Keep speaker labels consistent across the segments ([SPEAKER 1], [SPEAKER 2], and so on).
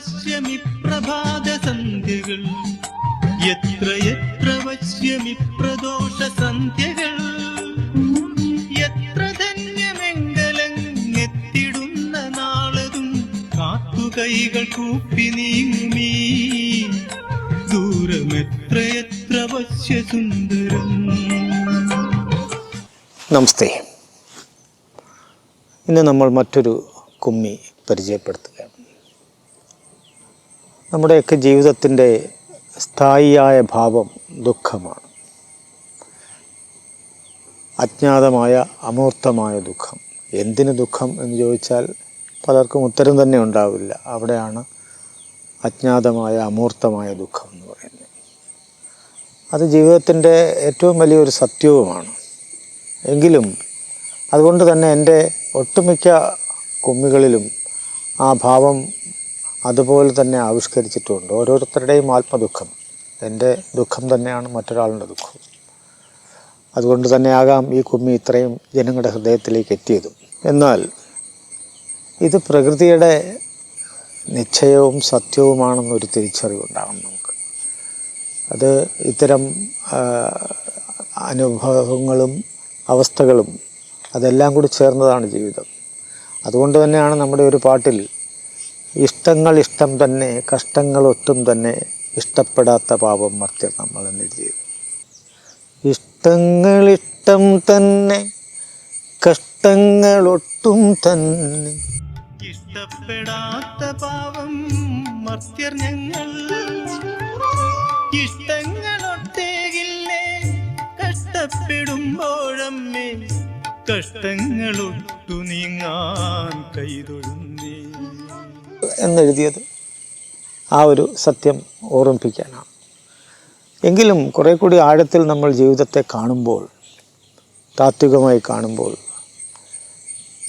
[SPEAKER 1] വശ്യമി പ്രഭാത സന്ധ്യകൾ. എത്ര എത്ര വശ്യമി പ്രദോഷ സന്ധ്യകൾ. എത്ര ധന്യമെങ്കലങ്ങെത്തിടുന്ന നാളതും കാത്തുകൈകൾ കൂപ്പി നീങ്ങുമീ. ദൂരമെത്ര എത്ര വശ്യസുന്ദരം.
[SPEAKER 2] നമസ്തേ. ഇന്ന് നമ്മൾ മറ്റൊരു കുമ്മി പരിചയപ്പെടുത്തുകയാണ് നമ്മുടെയൊക്കെ ജീവിതത്തിന്റെ സ്ഥായിയായ ഭാവം ദുഃഖമാണ്. അജ്ഞാതമായ അമൂർത്തമായ ദുഃഖം. എന്തിന് ദുഃഖം എന്ന് ചോദിച്ചാൽ പലർക്കും ഉത്തരം തന്നെ ഉണ്ടാവില്ല. അവിടെയാണ് അജ്ഞാതമായ അമൂർത്തമായ ദുഃഖം എന്ന് പറയുന്നത്. അത് ജീവിതത്തിന്റെ ഏറ്റവും വലിയൊരു സത്യവുമാണ്. എങ്കിലും അതുകൊണ്ട് തന്നെ എന്റെ ഒട്ടുമിക്ക കുമ്മികളിലും ആ ഭാവം അതുപോലെ തന്നെ ആവിഷ്കരിച്ചിട്ടുണ്ട്. ഓരോരുത്തരുടെയും ആത്മദുഃഖം. എന്റെ ദുഃഖം തന്നെയാണ് മറ്റൊരാളുടെ ദുഃഖം. അതുകൊണ്ട് തന്നെയാകാം ഈ കുമ്മി ഇത്രയും ജനങ്ങളുടെ ഹൃദയത്തിലേക്ക് എത്തിയതും. എന്നാൽ ഇത് പ്രകൃതിയുടെ നിശ്ചയവും സത്യവുമാണെന്നൊരു തിരിച്ചറിവുണ്ടാകണം നമുക്ക്. അത് ഇത്തരം അനുഭവങ്ങളും അവസ്ഥകളും അതെല്ലാം കൂടി ചേർന്നതാണ് ജീവിതം. അതുകൊണ്ട് തന്നെയാണ് നമ്മുടെ ഒരു പാട്ടിൽ ഇഷ്ടങ്ങൾ ഇഷ്ടം തന്നെ കഷ്ടങ്ങൾ ഒട്ടും തന്നെ ഇഷ്ടപ്പെടാത്ത പാപം മർത്യർ നമ്മൾ എന്നെഴുതിയത് ഇഷ്ടങ്ങൾ ഇഷ്ടം തന്നെ കഷ്ടങ്ങൾ ഒട്ടും തന്നെ.
[SPEAKER 1] ഇഷ്ടപ്പെടാത്ത പാവം മർത്യർ ഞങ്ങൾ. ഇഷ്ടങ്ങളൊട്ടേകില്ലേ കഷ്ടപ്പെടുമ്പോഴമ്മേ കഷ്ടങ്ങളൊട്ടു നീങ്ങാൻ കൈതൊഴുന്നേ.
[SPEAKER 2] എന്നെഴുതിയത് ആ ഒരു സത്യം ഓർമ്മിപ്പിക്കാനാണ്. എങ്കിലും കുറേ കൂടി ആഴത്തിൽ നമ്മൾ ജീവിതത്തെ കാണുമ്പോൾ താത്വികമായി കാണുമ്പോൾ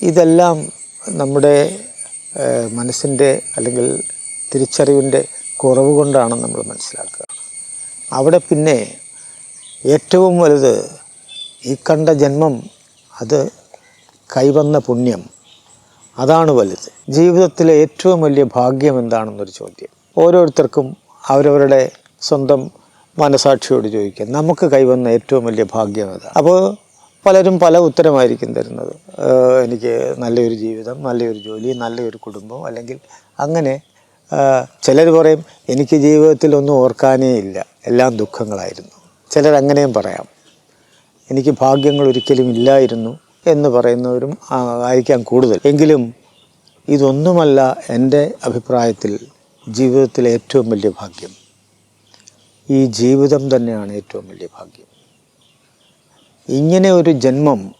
[SPEAKER 2] ഇതെല്ലാം നമ്മുടെ മനസ്സിന്റെ അല്ലെങ്കിൽ തിരിച്ചറിവിന്റെ കുറവ് കൊണ്ടാണ് നമ്മൾ മനസ്സിലാക്കുക. അവിടെ പിന്നെ ഏറ്റവും വലുത് ഈ കണ്ട ജന്മം അത് കൈവന്ന പുണ്യം അതാണ് വലുത്. ജീവിതത്തിലെ ഏറ്റവും വലിയ ഭാഗ്യം എന്താണെന്നൊരു ചോദ്യം. ഓരോരുത്തർക്കും അവരവരുടെ സ്വന്തം മനസാക്ഷിയോട് ചോദിക്കാം. നമുക്ക് കൈവന്ന ഏറ്റവും വലിയ ഭാഗ്യം അതാണ് അപ്പോൾ പലരും പല ഉത്തരമായിരിക്കും തരുന്നത്. എനിക്ക് നല്ലൊരു ജീവിതം നല്ലൊരു ജോലി നല്ലൊരു കുടുംബം അല്ലെങ്കിൽ അങ്ങനെ ചിലർ പറയും എനിക്ക് ജീവിതത്തിൽ ഒന്നും ഓർക്കാനേ ഇല്ല. എല്ലാം ദുഃഖങ്ങളായിരുന്നു. ചിലരങ്ങനെയും പറയാം. എനിക്ക് ഭാഗ്യങ്ങൾ ഒരിക്കലും ഇല്ലായിരുന്നു. എന്ന് പറയുന്നവരും ആയിരിക്കാം കൂടുതൽ. എങ്കിലും ഇതൊന്നുമല്ല എന്റെ അഭിപ്രായത്തിൽ ജീവിതത്തിലെ ഏറ്റവും വലിയ ഭാഗ്യം. ഈ ജീവിതം തന്നെയാണ് ഏറ്റവും വലിയ ഭാഗ്യം. ഇങ്ങനെ ഒരു ജന്മം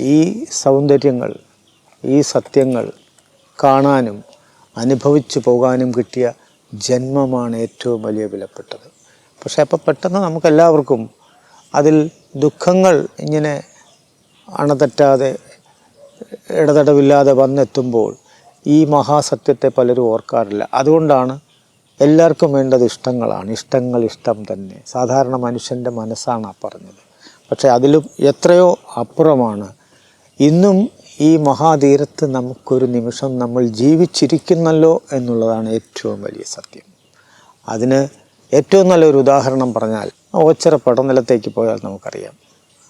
[SPEAKER 2] ഈ സൗന്ദര്യങ്ങൾ ഈ സത്യങ്ങൾ കാണാനും അനുഭവിച്ചു പോകാനും കിട്ടിയ ജന്മമാണ് ഏറ്റവും വലിയ വിലപ്പെട്ടത്. പക്ഷേ അപ്പോൾ പെട്ടെന്ന് നമുക്കെല്ലാവർക്കും അതിൽ ദുഃഖങ്ങൾ ഇങ്ങനെ അണതെറ്റാതെ ഇടതടവില്ലാതെ വന്നെത്തുമ്പോൾ ഈ മഹാസത്യത്തെ പലരും ഓർക്കാറില്ല. അതുകൊണ്ടാണ് എല്ലാവർക്കും വേണ്ടത് ഇഷ്ടങ്ങളാണ്. ഇഷ്ടങ്ങൾ ഇഷ്ടം തന്നെ. സാധാരണ മനുഷ്യന്റെ മനസ്സാണ് ആ പറഞ്ഞത്. പക്ഷെ അതിലും എത്രയോ അപ്പുറമാണ്. ഇന്നും ഈ മഹാതീരത്ത് നമുക്കൊരു നിമിഷം നമ്മൾ ജീവിച്ചിരിക്കുന്നല്ലോ എന്നുള്ളതാണ് ഏറ്റവും വലിയ സത്യം. അതിന് ഏറ്റവും നല്ലൊരു ഉദാഹരണം പറഞ്ഞാൽ ഓച്ചിറ പടനിലത്തേക്ക് പോയാൽ നമുക്കറിയാം.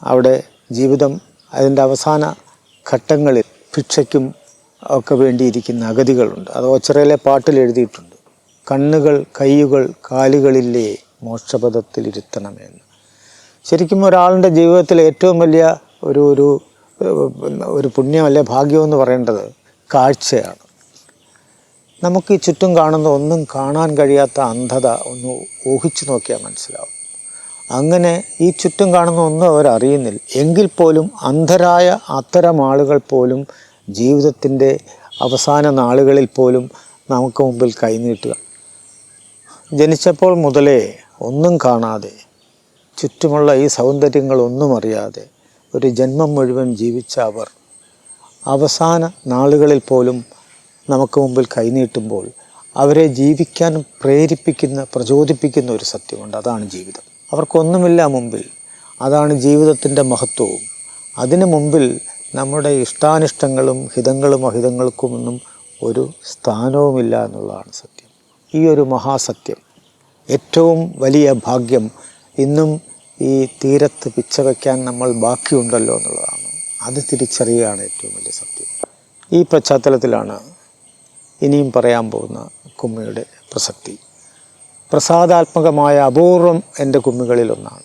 [SPEAKER 2] അവിടെ ജീവിതം അതിന്റെ അവസാന ഘട്ടങ്ങളിൽ ഭിക്ഷയ്ക്കും ഒക്കെ വേണ്ടിയിരിക്കുന്ന അഗതികളുണ്ട്. അത് ഒച്ചറയിലെ പാട്ടിൽ എഴുതിയിട്ടുണ്ട്. കണ്ണുകൾ കൈയുകൾ കാലുകളില്ലേ മോക്ഷപഥത്തിലിരുത്തണമെന്ന് ശരിക്കും ഒരാളുടെ ജീവിതത്തിൽ ഏറ്റവും വലിയ ഒരു ഒരു ഒരു പുണ്യം അല്ലെ ഭാഗ്യമെന്ന് പറയേണ്ടത് കാഴ്ചയാണ്. നമുക്ക് ഈ ചുറ്റും കാണുന്ന ഒന്നും കാണാൻ കഴിയാത്ത അന്ധത ഒന്ന് ഊഹിച്ചു നോക്കിയാൽ മനസ്സിലാവും. അങ്ങനെ ഈ ചുറ്റും കാണുന്ന ഒന്നും അവരറിയുന്നില്ല. എങ്കിൽ പോലും അന്ധരായ അത്തരം ആളുകൾ പോലും ജീവിതത്തിന്റെ അവസാന നാളുകളിൽ പോലും നമുക്ക് മുമ്പിൽ കൈനീട്ടുക. ജനിച്ചപ്പോൾ മുതലേ ഒന്നും കാണാതെ ചുറ്റുമുള്ള ഈ സൗന്ദര്യങ്ങളൊന്നും അറിയാതെ ഒരു ജന്മം മുഴുവൻ ജീവിച്ച അവർ അവസാന നാളുകളിൽ പോലും നമുക്ക് മുമ്പിൽ കൈനീട്ടുമ്പോൾ അവരെ ജീവിക്കാൻ പ്രേരിപ്പിക്കുന്ന പ്രചോദിപ്പിക്കുന്ന ഒരു സത്യമുണ്ട്. അതാണ് ജീവിതം. അവർക്കൊന്നുമില്ല മുമ്പിൽ. അതാണ് ജീവിതത്തിന്റെ മഹത്വവും. അതിനു മുമ്പിൽ നമ്മുടെ ഇഷ്ടാനിഷ്ടങ്ങളും ഹിതങ്ങളും അഹിതങ്ങൾക്കുമൊന്നും ഒരു സ്ഥാനവുമില്ല എന്നുള്ളതാണ് സത്യം. ഈ ഒരു മഹാസത്യം. ഏറ്റവും വലിയ ഭാഗ്യം ഇന്നും ഈ തീരത്ത് പിച്ച വയ്ക്കാൻ നമ്മൾ ബാക്കിയുണ്ടല്ലോ എന്നുള്ളതാണ്. അത് തിരിച്ചറിയുകയാണ് ഏറ്റവും വലിയ സത്യം. ഈ പശ്ചാത്തലത്തിലാണ് ഇനിയും പറയാൻ പോകുന്ന കുമ്മിയുടെ പ്രസക്തി. പ്രസാദാത്മകമായ അപൂർവം എന്റെ കുമ്മികളിലൊന്നാണ്.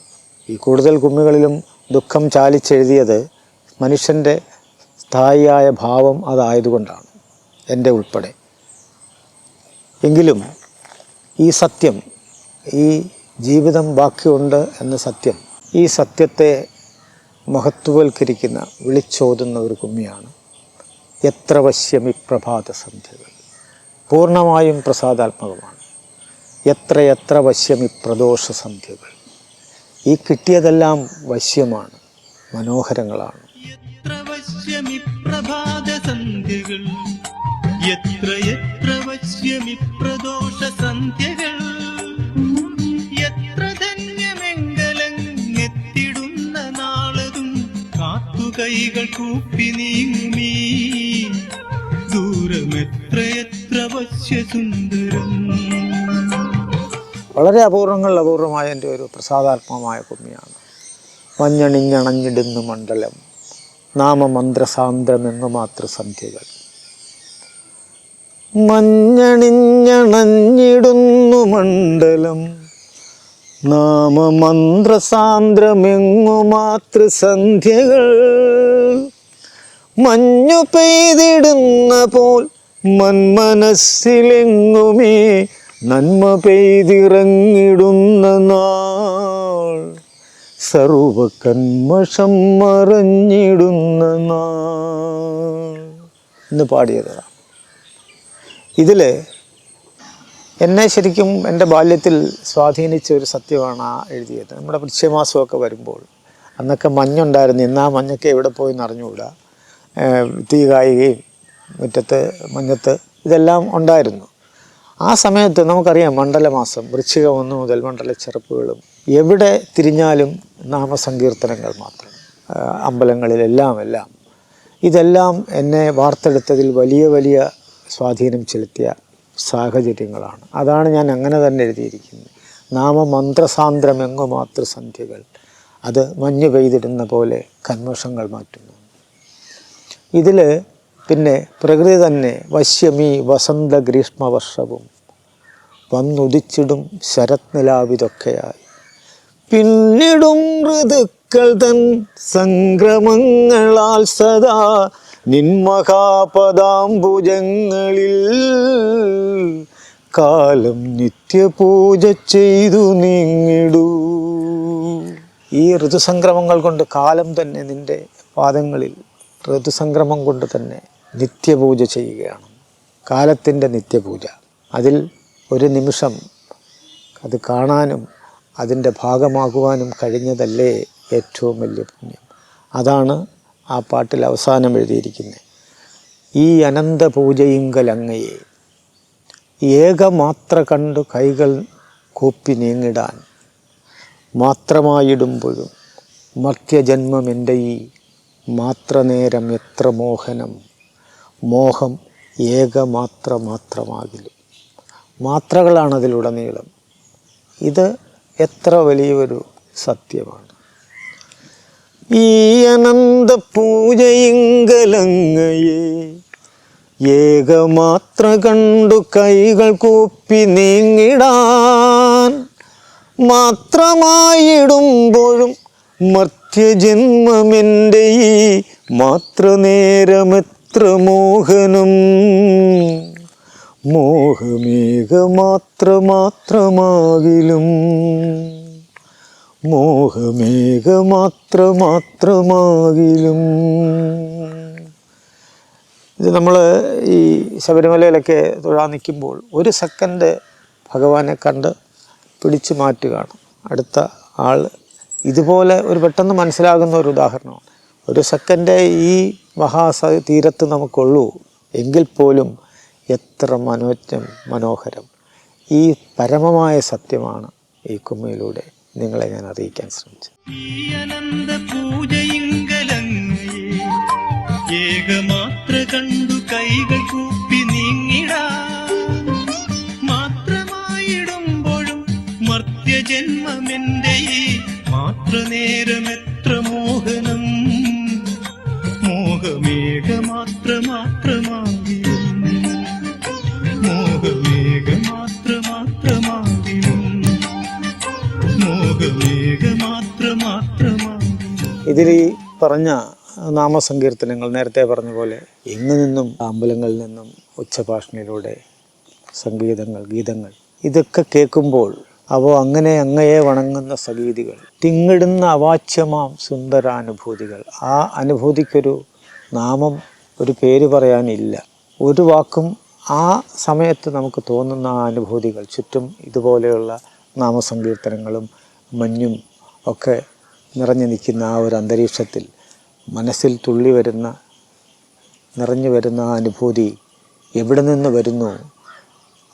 [SPEAKER 2] ഈ കൂടുതൽ കുമ്മികളിലും ദുഃഖം ചാലിച്ചെഴുതിയത് മനുഷ്യന്റെ സ്ഥായിയായ ഭാവം അതായതുകൊണ്ടാണ് എന്റെ ഉൾപ്പെടെ. എങ്കിലും ഈ സത്യം ഈ ജീവിതം ബാക്കിയുണ്ട് എന്ന സത്യം ഈ സത്യത്തെ മഹത്വവൽക്കരിക്കുന്ന വിളിച്ചോതുന്ന ഒരു കുമ്മിയാണ് എത്ര വശ്യമി പ്രഭാത സന്ധ്യകൾ. പൂർണമായും പ്രസാദാത്മകമാണ്. എത്ര വശ്യം ഈ പ്രദോഷ സന്ധ്യകൾ ഈ കിട്ടിയതെല്ലാം വശ്യമാണ് മനോഹരങ്ങളാണ്.
[SPEAKER 1] എത്ര എത്ര വശ്യമി പ്രദോഷ എത്ര കൂപ്പി നീങ്ങുമീ. ദൂരമെത്ര എത്ര വശ്യസുന്ദരം
[SPEAKER 2] വളരെ അപൂർവങ്ങളിൽ അപൂർവമായ എന്റെ ഒരു പ്രസാദാത്മകമായ കുമ്മിയാണ് മഞ്ഞണിഞ്ഞണഞ്ഞിടുന്നു മണ്ഡലം നാമമന്ത്രസാന്ദ്രമെന്നു മാത്ര സന്ധ്യകൾ. മഞ്ഞണിഞ്ഞണഞ്ഞിടുന്നു മണ്ഡലം നാമമന്ത്രസാന്ദ്രമെങ്ങു മാതൃസന്ധ്യകൾ മഞ്ഞു പെയ്തിടുന്ന പോൽ മന്മനസ്സിലെങ്ങുമേ നന്മ പെയ്തിറങ്ങിടുന്ന നാൾ സർവ കന്മഷം മറഞ്ഞിടുന്ന നാൾ. എന്ന് പാടിയതാണ് ഇതിൽ എന്നെ ശരിക്കും എന്റെ ബാല്യത്തിൽ സ്വാധീനിച്ച ഒരു സത്യമാണ് ആ എഴുതിയത്. നമ്മുടെ വൃക്ഷമാസമൊക്കെ വരുമ്പോൾ അന്നൊക്കെ മഞ്ഞുണ്ടായിരുന്നു. ഇന്ന് ആ മഞ്ഞൊക്കെ എവിടെ പോയി എന്നറിഞ്ഞുകൂടാ തീ കായുകയും മുറ്റത്ത് മഞ്ഞത്ത് ഇതെല്ലാം ഉണ്ടായിരുന്നു. ആ സമയത്ത് നമുക്കറിയാം മണ്ഡലമാസം വൃശ്ചിക ഒന്ന് മുതൽ മണ്ഡല ചെറുപ്പുകളും. എവിടെ തിരിഞ്ഞാലും നാമസങ്കീർത്തനങ്ങൾ മാത്രം. അമ്പലങ്ങളിലെല്ലാം എല്ലാം ഇതെല്ലാം എന്നെ വാർത്തെടുത്തതിൽ വലിയ വലിയ സ്വാധീനം ചെലുത്തിയ സാഹചര്യങ്ങളാണ്. അതാണ് ഞാൻ അങ്ങനെ തന്നെ എഴുതിയിരിക്കുന്നത്. നാമമന്ത്രസാന്ദ്രമെങ്ങു മാതൃസന്ധ്യകൾ. അത് മഞ്ഞ് പെയ്തിടുന്ന പോലെ കന്മഷങ്ങൾ മാറ്റുന്നു. ഇതിൽ പിന്നെ പ്രകൃതി തന്നെ വശ്യമീ വസന്ത ഗ്രീഷ്മവർഷവും വന്നുദിച്ചിടും ശരത് നിലാവിതൊക്കെയായി പിന്നിടും ഋതുക്കൾ തൻ സംക്രമങ്ങളാൽ സദാ നിന്മഹാപദാംബുജങ്ങളിൽ കാലം നിത്യപൂജ ചെയ്തു നീങ്ങിടൂ. ഈ ഋതുസംക്രമങ്ങൾ കൊണ്ട് കാലം തന്നെ നിന്റെ പാദങ്ങളിൽ ഋതുസംക്രമം കൊണ്ട് തന്നെ നിത്യപൂജ ചെയ്യുകയാണ്. കാലത്തിന്റെ നിത്യപൂജ. അതിൽ ഒരു നിമിഷം അത് കാണാനും അതിന്റെ ഭാഗമാകുവാനും കഴിഞ്ഞതല്ലേ ഏറ്റവും വലിയ പുണ്യം. അതാണ് ആ പാട്ടിൽ അവസാനം എഴുതിയിരിക്കുന്നത്. ഈ അനന്ത പൂജയിങ്കലങ്ങയെ ഏകമാത്ര കണ്ടു കൈകൾ കൂപ്പി നീങ്ങിടാൻ മാത്രമായിടുമ്പോഴും മർത്യജന്മം എന്റെ ഈ മാത്രനേരം എത്ര മോഹനം. മോഹം ഏകമാത്ര മാത്രമാകിലും മാത്രകളാണ് അതിലുടനീളം ഇത് എത്ര വലിയൊരു സത്യമാണ്. ഈ അനന്ത പൂജയിങ്കലങ്ങയെ ഏകമാത്ര കണ്ടു കൈകൾ കൂപ്പി നീങ്ങിടാൻ മാത്രമായിടുമ്പോഴും മർത്യജന്മമെന്റെ ഈ മാത്രനേരമെത്ര മോഹനം മോഹമേക മാത്ര മാത്രമാകിലും മോഹമേക മാത്ര മാത്രമാകിലും ഇത് നമ്മൾ ഈ ശബരിമലയിലൊക്കെ തൊഴാൻ നിൽക്കുമ്പോൾ ഒരു സെക്കൻഡ് ഭഗവാനെ കണ്ട് പിടിച്ചു മാറ്റുകയാണ്. അടുത്ത ആൾ ഇതുപോലെ ഒരു പെട്ടെന്ന് മനസ്സിലാകുന്ന ഒരു ഉദാഹരണമാണ്. ഒരു സെക്കൻഡ് ഈ മഹാസ തീരത്ത് നമുക്കുള്ളൂ. എങ്കിൽ പോലും എത്ര മനോജ്ഞം മനോഹരം. ഈ പരമമായ സത്യമാണ് ഈ കുമ്മയിലൂടെ നിങ്ങളെ ഞാൻ അറിയിക്കാൻ ശ്രമിച്ചത്. ഇതിൽ ഈ പറഞ്ഞ നാമസങ്കീർത്തനങ്ങൾ നേരത്തെ പറഞ്ഞ പോലെ എങ്ങു നിന്നും അമ്പലങ്ങളിൽ നിന്നും ഉച്ചഭാഷണിലൂടെ സംഗീതങ്ങൾ ഗീതങ്ങൾ ഇതൊക്കെ കേൾക്കുമ്പോൾ അവ അങ്ങനെ അങ്ങയെ വണങ്ങുന്ന സഗീതികൾ തിങ്ങിടുന്ന അവാച്യമാം സുന്ദരാനുഭൂതികൾ ആ അനുഭൂതിക്കൊരു നാമം ഒരു പേര് പറയാനില്ല. ഒരു വാക്കും ആ സമയത്ത് നമുക്ക് തോന്നുന്ന ആ അനുഭൂതികൾ ചുറ്റും ഇതുപോലെയുള്ള നാമസങ്കീർത്തനങ്ങളും മഞ്ഞും ഒക്കെ നിറഞ്ഞു നിൽക്കുന്ന ആ ഒരു അന്തരീക്ഷത്തിൽ മനസ്സിൽ തുള്ളി വരുന്ന നിറഞ്ഞു വരുന്ന ആ അനുഭൂതി എവിടെ നിന്ന് വരുന്നു?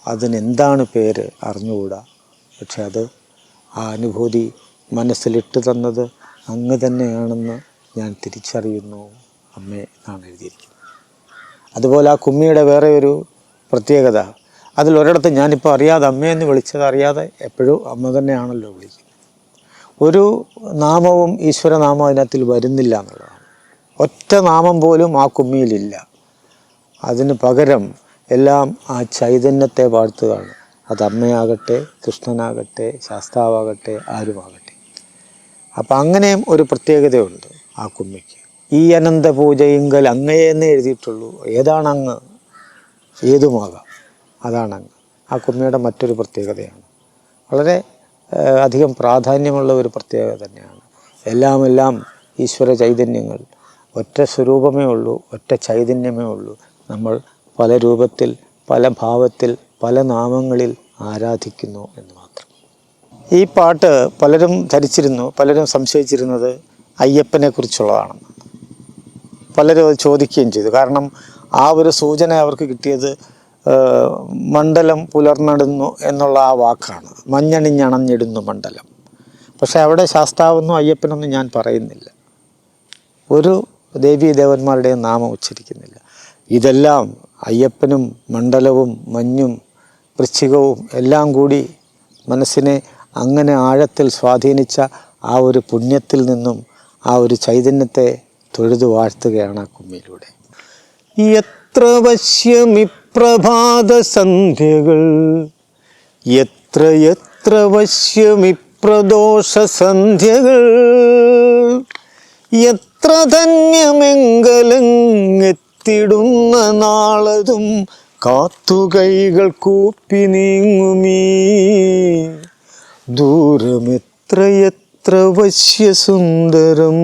[SPEAKER 2] അതിനെന്താണ് പേര് അറിഞ്ഞുകൂടാ. പക്ഷെ അത് ആ അനുഭൂതി മനസ്സിലിട്ട് തന്നത് അങ്ങ് തന്നെയാണെന്ന് ഞാൻ തിരിച്ചറിയുന്നു. അമ്മേ എന്നാണ് എഴുതിയിരിക്കുന്നത്. അതുപോലെ ആ കുമ്മിയുടെ വേറെ ഒരു പ്രത്യേകത. അതിലൊരിടത്ത് ഞാനിപ്പോൾ അറിയാതെ അമ്മയെന്ന് വിളിച്ചത് അറിയാതെ എപ്പോഴും അമ്മ തന്നെയാണല്ലോ വിളിക്കുന്നത്. ഒരു നാമവും ഈശ്വരനാമം അതിനകത്തിൽ വരുന്നില്ല എന്നുള്ളതാണ്. ഒറ്റ നാമം പോലും ആ കുമ്മിയിലില്ല. അതിന് പകരം എല്ലാം ആ ചൈതന്യത്തെ വാഴ്ത്തുകയാണ്. അത് അമ്മയാകട്ടെ കൃഷ്ണനാകട്ടെ ശാസ്താവാകട്ടെ ആരുമാകട്ടെ. അപ്പം അങ്ങനെയും ഒരു പ്രത്യേകതയുണ്ട് ആ കുമ്മിക്ക്. ഈ അനന്ത പൂജയെങ്കിൽ അങ്ങയെ എന്നേ എഴുതിയിട്ടുള്ളൂ. ഏതാണ് അങ്ങ് ഏതുമാകാം? അതാണ് അങ്ങ് ആ കുമ്മിയുടെ മറ്റൊരു പ്രത്യേകതയാണ്. വളരെ അധികം പ്രാധാന്യമുള്ള ഒരു പ്രത്യേകത തന്നെയാണ്. എല്ലാം എല്ലാം ഈശ്വര ചൈതന്യങ്ങൾ. ഒറ്റ സ്വരൂപമേ ഉള്ളൂ ഒറ്റ ചൈതന്യമേ ഉള്ളൂ. നമ്മൾ പല രൂപത്തിൽ പല ഭാവത്തിൽ പല നാമങ്ങളിൽ ആരാധിക്കുന്നു എന്ന് മാത്രം. ഈ പാട്ട് പലരും ധരിച്ചിരുന്നു പലരും സംശയിച്ചിരുന്നത് അയ്യപ്പനെ കുറിച്ചുള്ളതാണെന്ന് പലരും ചോദിക്കുകയും ചെയ്തു. കാരണം ആ ഒരു സൂചന അവർക്ക് കിട്ടിയത് മണ്ഡലം പുലർന്നിടുന്നു എന്നുള്ള ആ വാക്കാണ്. മഞ്ഞണിഞ്ഞണഞ്ഞിടുന്നു മണ്ഡലം. പക്ഷെ അവിടെ ശാസ്താവെന്നും അയ്യപ്പനൊന്നും ഞാൻ പറയുന്നില്ല. ഒരു ദേവീ ദേവന്മാരുടെയും നാമം ഉച്ചരിക്കുന്നില്ല. ഇതെല്ലാം അയ്യപ്പനും മണ്ഡലവും മഞ്ഞും വൃശ്ചികവും എല്ലാം കൂടി മനസ്സിനെ അങ്ങനെ ആഴത്തിൽ സ്വാധീനിച്ച ആ ഒരു പുണ്യത്തിൽ നിന്നും ആ ഒരു ചൈതന്യത്തെ തൊഴുതു വാഴ്ത്തുകയാണ് ആ കുമ്മിയിലൂടെ എത്ര വശ്യമിപ്രഭാത സന്ധ്യകൾ എത്ര എത്ര വശ്യമിപ്രദോഷ സന്ധ്യകൾ എത്ര ധന്യമെങ്കലെത്തിടുന്ന നാളതും കാത്തുകൈകൾ കൂപ്പി നീങ്ങുമീ. ദൂരമെത്രയെത്ര വശ്യസുന്ദരം.